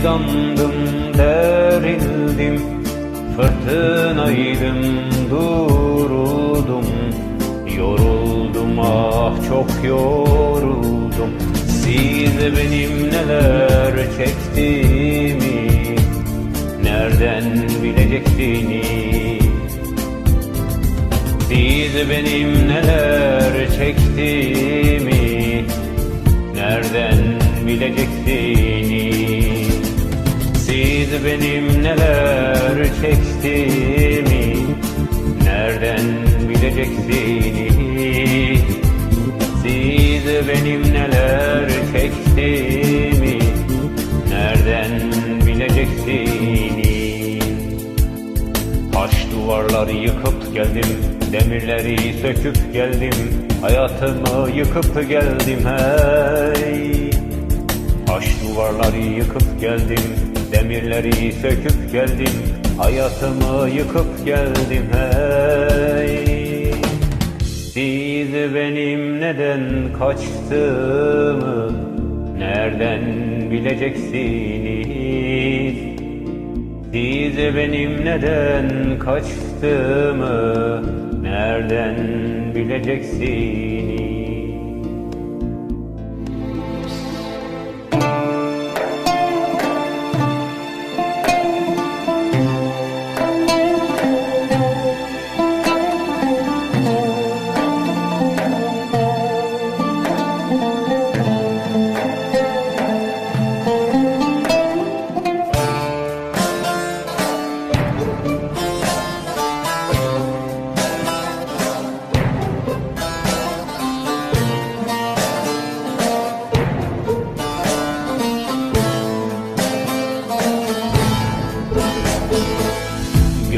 fidandım derildim. Fırtınaydım duruldum. Yoruldum ah çok yoruldum. Siz benim neler çektiğimi Nereden bileceksiniz Siz benim neler çektiğimi Nereden bileceksiniz Siz benim neler çektiğimi Nereden bileceksiniz Siz benim neler çektiğimi Nereden bileceksiniz Taş duvarları yıkıp geldim Demirleri söküp geldim Hayatımı yıkıp geldim hey Taş duvarları yıkıp geldim Demirleri söküp geldim Hayatımı yıkıp geldim hey Siz benim neden kaçtığımı Nereden bileceksiniz siz benim neden kaçtığımı nereden bileceksiniz?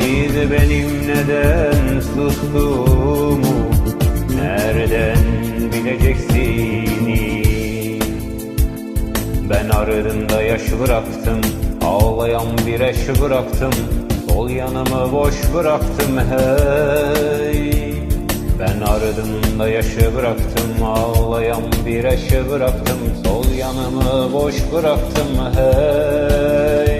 Siz benim neden sustuğumu? Nereden bileceksiniz Ben ardında yaş bıraktım Ağlayan bir eş bıraktım. Sol yanımı boş bıraktım hey. Ben ardında yaşı bıraktım Ağlayan bir eşi bıraktım. Sol yanımı boş bıraktım hey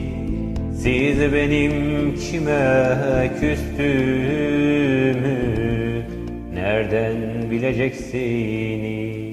Siz benim kime küstüğümü Nereden bileceksiniz